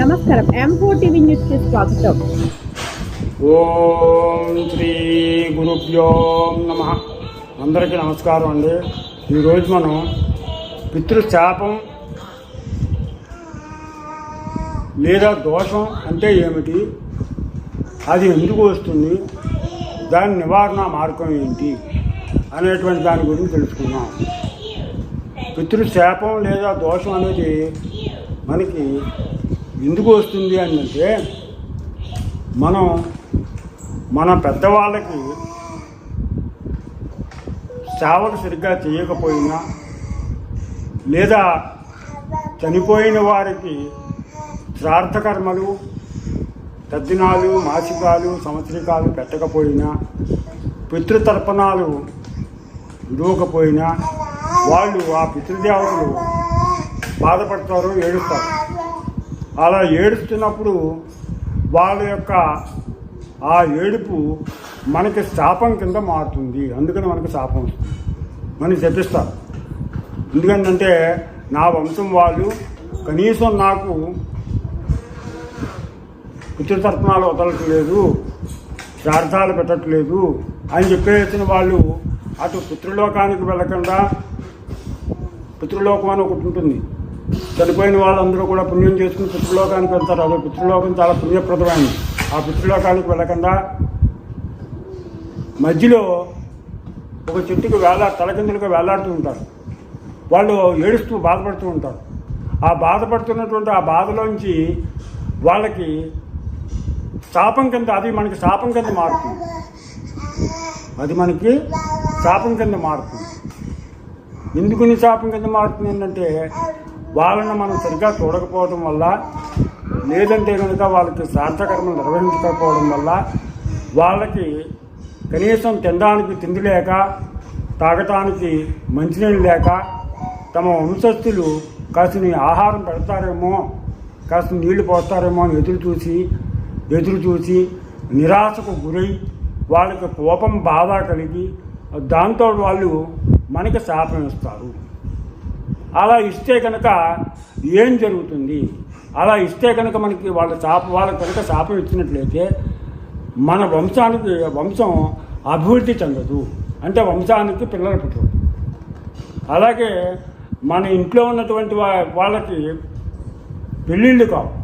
నమస్కారం. M four TV న్యూస్కి స్వాగతం. ఓం శ్రీ గురుభ్యో నమ. అందరికీ నమస్కారం అండి. ఈరోజు మనం పితృశాపం లేదా దోషం అంటే ఏమిటి? అది ఎందుకు వస్తుంది? దాని నివారణ మార్గం ఏంటి? అనేటువంటి దాని గురించి తెలుసుకుందాం. పితృశాపం లేదా దోషం అనేది మనకి ఎందుకు వస్తుంది అంటే మనం మన పెద్దవాళ్ళకి సేవలు సరిగ్గా చేయకపోయినా లేదా చనిపోయిన వారికి శ్రార్థకర్మలు తద్దినాలు మాసికాలు సంవత్సరికాలు పెట్టకపోయినా పితృతర్పణాలు విడవకపోయినా వాళ్ళు ఆ పితృదేవతలు బాధపడతారు ఏడుస్తారు. అలా ఏడుస్తున్నప్పుడు వాళ్ళ యొక్క ఆ ఏడుపు మనకి శాపం కింద మారుతుంది. అందుకని మనకి శాపం వస్తుంది. మనకి చెప్పిస్తారు ఎందుకంటే నా వంశం వాళ్ళు కనీసం నాకు పితృతర్పణాలు వదలట్లేదు శ్రార్థాలు పెట్టట్లేదు అని చెప్పేసిన వాళ్ళు అటు పితృలోకానికి వెళ్ళకుండా పితృలోకం అని ఒకటి ఉంటుంది. చనిపోయిన వాళ్ళందరూ కూడా పుణ్యం చేసుకుని పితృలోకానికి వెళ్తారు. అదే పితృలోకం చాలా పుణ్యప్రదమైనది. ఆ పితృలోకానికి వెళ్ళకుండా మధ్యలో ఒక చెట్టుకు వేలా తలకిందులుగా వేలాడుతూ ఉంటారు. వాళ్ళు ఏడుస్తూ బాధపడుతూ ఉంటారు. ఆ బాధపడుతున్నటువంటి ఆ బాధలోంచి వాళ్ళకి శాపం కింద అది మనకి శాపం కింద మారుతుంది. అది మనకి శాపం కింద మారుతుంది. ఎందుకుని శాపం కింద మారుతుంది ఏంటంటే వాళ్ళని మనం సరిగ్గా చూడకపోవడం వల్ల లేదంటే కనుక వాళ్ళకి శ్రాద్ధకర్మలు నిర్వహించకపోవడం వల్ల వాళ్ళకి కనీసం తినడానికి తిండి లేక తాగటానికి మంచినీళ్ళు లేక తమ వంశస్థులు కాసిన ఆహారం పెడతారేమో కాస్త నీళ్ళు పోస్తారేమో అని ఎదురు చూసి ఎదురు చూసి నిరాశకు గురై వాళ్ళకి కోపం బాధ కలిగి దాంతో వాళ్ళు మనకి శాపం ఇస్తారు. అలా ఇస్తే కనుక ఏం జరుగుతుంది? అలా ఇస్తే కనుక మనకి వాళ్ళ శాప వాళ్ళకి కనుక శాపం ఇచ్చినట్లయితే మన వంశానికి వంశం అభివృద్ధి చెందదు. అంటే వంశానికి పిల్లలు పుట్టరు. అలాగే మన ఇంట్లో ఉన్నటువంటి వా- వాళ్ళకి పెళ్ళిళ్ళు కావు.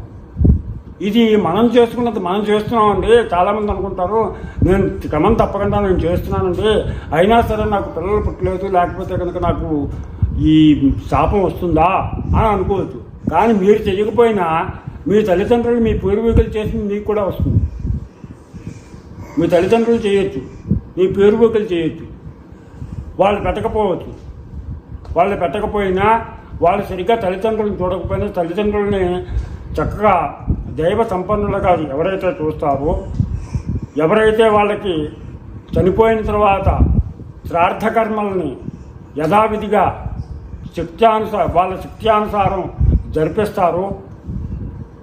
ఇది మనం చేసుకున్నది మనం చేస్తున్నామండి. చాలామంది అనుకుంటారు నేను క్రమం తప్పకుండా నేను చేస్తున్నానండి. అయినా సరే నాకు పిల్లలు పుట్టలేదు. లేకపోతే కనుక నాకు ఈ శాపం వస్తుందా అని అనుకోవచ్చు. కానీ మీరు చేయకపోయినా మీ తల్లిదండ్రులు మీ పూర్వీకులు చేసింది మీకు కూడా వస్తుంది. మీ తల్లిదండ్రులు చేయొచ్చు. మీ పూర్వీకులు చేయొచ్చు. వాళ్ళు పెట్టకపోవచ్చు. వాళ్ళు పెట్టకపోయినా వాళ్ళు సరిగ్గా తల్లిదండ్రులను చూడకపోయినా తల్లిదండ్రులని చక్కగా దైవ సంపన్నులుగా ఎవరైతే చూస్తారో ఎవరైతే వాళ్ళకి చనిపోయిన తర్వాత శ్రార్థకర్మల్ని యథావిధిగా శక్త్యానుసారం వాళ్ళ శక్త్యానుసారం జరిపిస్తారు.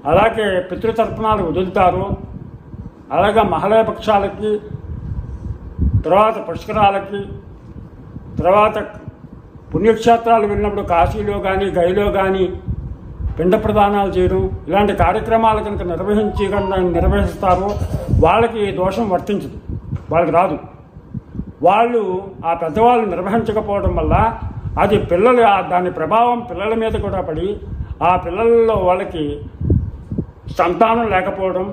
అలాగే పితృతర్పణాలు వదులుతారు. అలాగే మహిళా పక్షాలకి తర్వాత పుష్కరాలకి తర్వాత పుణ్యక్షేత్రాలు వెళ్ళినప్పుడు కాశీలో కానీ గైలో కానీ పిండ ప్రదానాలు చేయడం ఇలాంటి కార్యక్రమాలు కనుక నిర్వహించి కనుక నిర్వహిస్తారో వాళ్ళకి దోషం వర్తించదు. వాళ్ళకి రాదు. వాళ్ళు ఆ పెద్దవాళ్ళు నిర్వహించకపోవడం వల్ల అది పిల్లలు దాని ప్రభావం పిల్లల మీద కూడా పడి ఆ పిల్లల్లో వాళ్ళకి సంతానం లేకపోవడం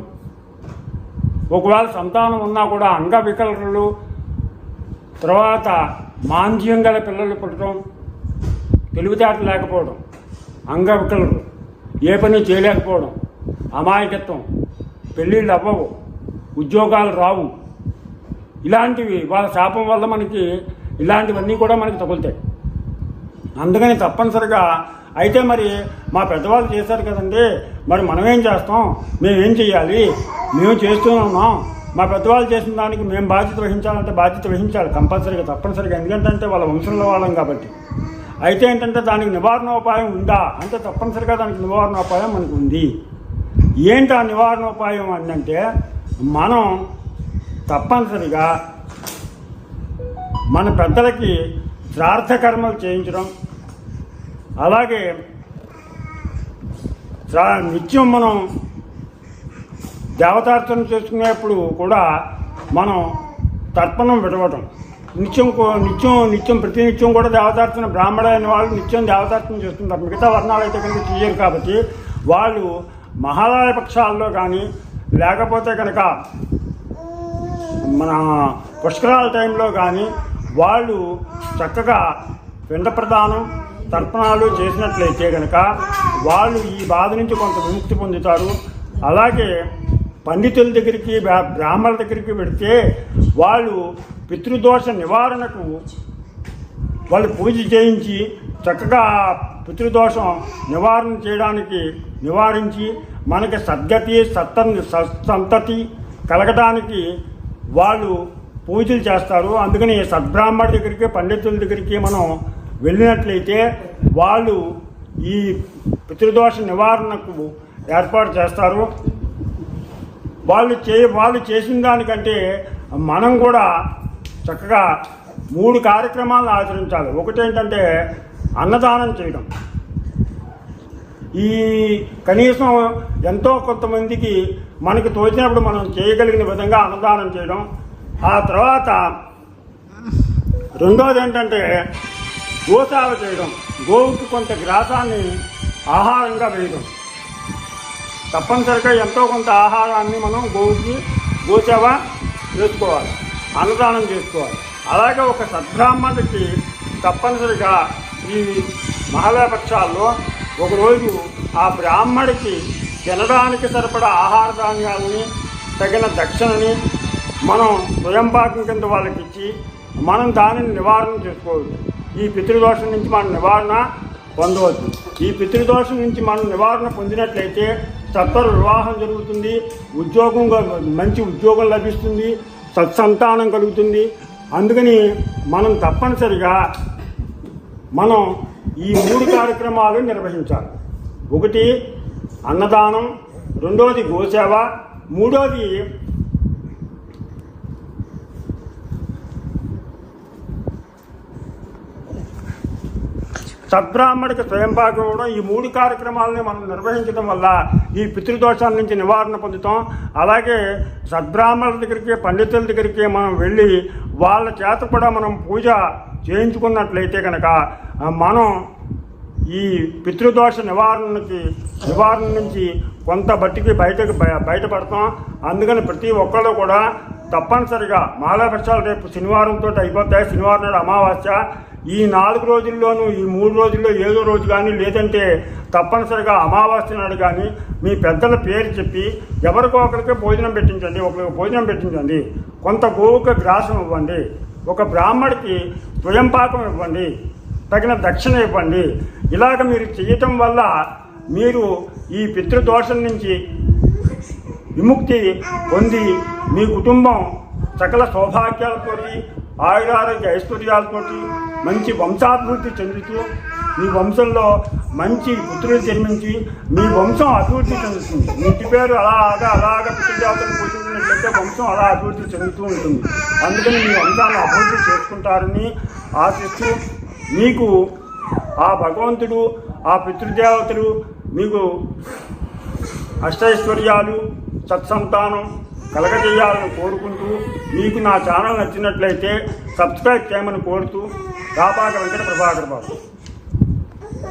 ఒకవేళ సంతానం ఉన్నా కూడా అంగవికలరులు తర్వాత మాంద్యం గల పిల్లలు పుట్టడం తెలివితేటలు లేకపోవడం అంగవికలరు ఏ పని చేయలేకపోవడం అమాయకత్వం పెళ్ళిళ్ళు అవ్వవు ఉద్యోగాలు రావు ఇలాంటివి వాళ్ళ శాపం వల్ల మనకి ఇలాంటివన్నీ కూడా మనకి తగులుతాయి. అందుకని తప్పనిసరిగా అయితే మరి మా పెద్దవాళ్ళు చేశారు కదండి. మరి మనం ఏం చేస్తాం? మేమేం చేయాలి మేము చేస్తూనే ఉన్నాం. మా పెద్దవాళ్ళు చేసిన దానికి మేము బాధ్యత వహించాలంటే బాధ్యత వహించాలి కంపల్సరీగా తప్పనిసరిగా. ఎందుకంటే వాళ్ళ వంశంలో వాళ్ళం కాబట్టి. అయితే ఏంటంటే దానికి నివారణోపాయం ఉందా? అంటే తప్పనిసరిగా దానికి నివారణోపాయం మనకు ఉంది. ఏంటి ఆ నివారణోపాయం అంటే మనం తప్పనిసరిగా మన పెద్దలకి శ్రార్థ కర్మలు చేయించడం అలాగే నిత్యం మనం దేవతార్చన చేసుకునేప్పుడు కూడా మనం తర్పణం విడవటం. నిత్యం నిత్యం నిత్యం ప్రతి నిత్యం కూడా దేవతార్చన బ్రాహ్మణ అయిన వాళ్ళు నిత్యం దేవతార్థన చేస్తుంటారు. మిగతా వర్ణాలు అయితే కనుక చేయరు కాబట్టి వాళ్ళు మహాలయ పక్షాల్లో కానీ లేకపోతే కనుక మన పుష్కరాల టైంలో కానీ వాళ్ళు చక్కగా పిండ ప్రదానం తర్పణాలు చేసినట్లయితే కనుక వాళ్ళు ఈ బాధ నుంచి కొంత విముక్తి పొందుతారు. అలాగే పండితుల దగ్గరికి బ్రా- బ్రాహ్మణుల దగ్గరికి పెడితే వాళ్ళు పితృదోష నివారణకు వాళ్ళు పూజ చేయించి చక్కగా పితృదోషం నివారణ చేయడానికి నివారించి మనకి సద్గతి సత్త సంతతి కలగడానికి వాళ్ళు పూజలు చేస్తారు. అందుకని సద్బ్రాహ్మణ దగ్గరికి పండితుల దగ్గరికి మనం వెళ్ళినట్లయితే వాళ్ళు ఈ పితృదోష నివారణకు ఏర్పాటు చేస్తారు. వాళ్ళు చే వాళ్ళు చేసిన దానికంటే మనం కూడా చక్కగా మూడు కార్యక్రమాలను ఆచరించాలి. ఒకటి ఏంటంటే అన్నదానం చేయడం. ఈ కనీసం ఎంతో కొంతమందికి మనకు తోచినప్పుడు మనం చేయగలిగిన విధంగా అన్నదానం చేయడం. ఆ తర్వాత రెండోది ఏంటంటే గోసేవ చేయడం గోవుకి కొంత గ్రాసాన్ని ఆహారంగా వేయడం. తప్పనిసరిగా ఎంతో కొంత ఆహారాన్ని మనం గోవుకి గోసేవ చేసుకోవాలి అన్నదానం చేసుకోవాలి. అలాగే ఒక సద్బ్రాహ్మణుడికి తప్పనిసరిగా ఈ మహాలేపక్షాల్లో ఒకరోజు ఆ బ్రాహ్మడికి తినడానికి సరిపడా ఆహార ధాన్యాలని తగిన దక్షిణని మనం స్వయంపాకం కింద వాళ్ళకి ఇచ్చి మనం దానిని నివారణ చేసుకోవచ్చు. ఈ పితృదోషం నుంచి మనం నివారణ పొందవచ్చు. ఈ పితృదోషం నుంచి మనం నివారణ పొందినట్లయితే సత్వర వివాహం జరుగుతుంది. ఉద్యోగం మంచి ఉద్యోగం లభిస్తుంది. సత్సంతానం కలుగుతుంది. అందుకని మనం తప్పనిసరిగా మనం ఈ మూడు కార్యక్రమాలు నిర్వహించాలి. ఒకటి అన్నదానం రెండోది గోసేవ మూడోది సద్బ్రాహ్మడికి స్వయంభాగం ఇవ్వడం ఈ మూడు కార్యక్రమాలని మనం నిర్వహించడం వల్ల ఈ పితృదోషాల నుంచి నివారణ పొందుతాం. అలాగే సద్బ్రాహ్మణుల దగ్గరికి పండితుల దగ్గరికి మనం వెళ్ళి వాళ్ళ చేత కూడా మనం పూజ చేయించుకున్నట్లయితే కనుక మనం ఈ పితృదోష నివారణకి నివారణ నుంచి కొంత బట్టికి బయటకు బయ- బయటపడతాం. అందుకని ప్రతి ఒక్కళ్ళు కూడా తప్పనిసరిగా మాలాపక్షాలు రేపు శనివారంతో అయిపోతాయి. శనివారం నాడు అమావాస్య. ఈ నాలుగు రోజుల్లోనూ ఈ మూడు రోజుల్లో ఏదో రోజు కానీ లేదంటే తప్పనిసరిగా అమావాస్య నాడు కానీ మీ పెద్దల పేరు చెప్పి ఎవరికో ఒకరికి భోజనం పెట్టించండి ఒకరికి భోజనం పెట్టించండి. కొంత గోవుకి గ్రాసం ఇవ్వండి. ఒక బ్రాహ్మడికి స్వయంపాకం ఇవ్వండి. తగిన దక్షిణ ఇవ్వండి. ఇలాగ మీరు చేయటం వల్ల మీరు ఈ పితృదోషం నుంచి విముక్తి పొంది మీ కుటుంబం సకల సౌభాగ్యాలతోటి ఆయురారోగ్య ఐశ్వర్యాలతోటి మంచి వంశాభివృద్ధి చెందుతూ మీ వంశంలో మంచి పుత్రులు జన్మించి మీ వంశం అభివృద్ధి చెందుతుంది. ఇంటి పేరు అలాగా అలాగ పితృదేవతను పూజించినట్లయితే వంశం అలా అభివృద్ధి చెందుతూ ఉంటుంది. అందుకని మీ వంశాన్ని అభివృద్ధి చేసుకుంటారని ఆశిస్తూ మీకు ఆ భగవంతుడు ఆ పితృదేవతలు మీకు అష్టైశ్వర్యాలు సత్సంతానం కలగజేయాలని కోరుకుంటూ మీకు నా ఛానల్ నచ్చినట్లయితే సబ్స్క్రైబ్ చేయమని కోరుతూ రాపాక వెంకట ప్రభాకర్ బాబు.